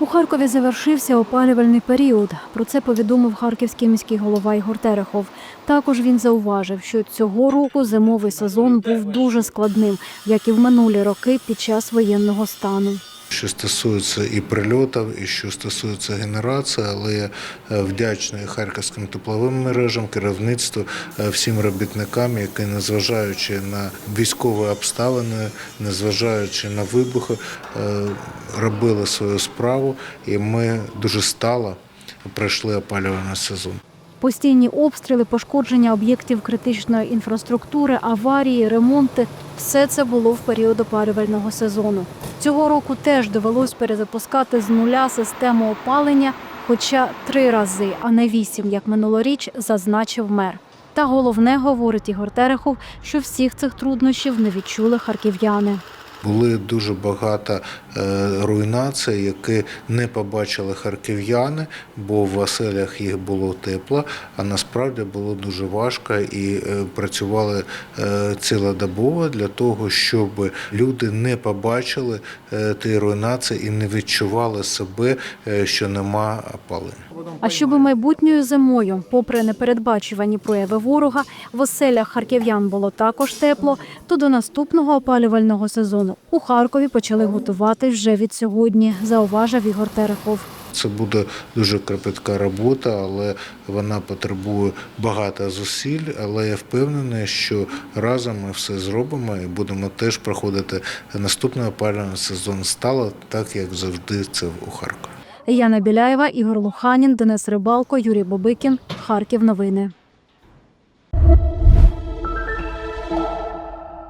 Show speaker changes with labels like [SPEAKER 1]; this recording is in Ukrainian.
[SPEAKER 1] У Харкові завершився опалювальний період. Про це повідомив харківський міський голова Ігор Терехов. Також він зауважив, що цього року зимовий сезон був дуже складним, як і в минулі роки під час воєнного стану.
[SPEAKER 2] Що стосується і прильотів, і що стосується генерації, але я е, вдячний харківським тепловим мережам, керівництву, е, всім робітникам, які, незважаючи на військові обставини, незважаючи на вибухи, е, робили свою справу, і ми дуже стало пройшли опалювальний сезон.
[SPEAKER 1] Постійні обстріли, пошкодження об'єктів критичної інфраструктури, аварії, ремонти все це було в період опалювального сезону. Цього року теж довелось перезапускати з нуля систему опалення, хоча три рази, а не вісім, як минулоріч, зазначив мер. Та головне, говорить Ігор Терехов, що всіх цих труднощів не відчули харків'яни.
[SPEAKER 2] Були дуже багато е, руйнацій, які не побачили харків'яни, бо в оселях їх було тепло, а насправді було дуже важко і е, працювали е, цілодобово для того, щоб люди не побачили ті руйнації і не відчували себе, що нема опалення.
[SPEAKER 1] А щоби майбутньою зимою, попри непередбачувані прояви ворога, в оселях харків'ян було також тепло, то до наступного опалювального сезону у Харкові почали готувати вже від сьогодні, зауважив Ігор Терехов.
[SPEAKER 2] Це буде дуже кропітка робота, але вона потребує багато зусиль. Але я впевнений, що разом ми все зробимо і будемо теж проходити наступний опалювальний сезон стало так, як завжди це у Харкові.
[SPEAKER 1] Яна Біляєва, Ігор Луханін, Денис Рибалко, Юрій Бобикін. Харків. Новини.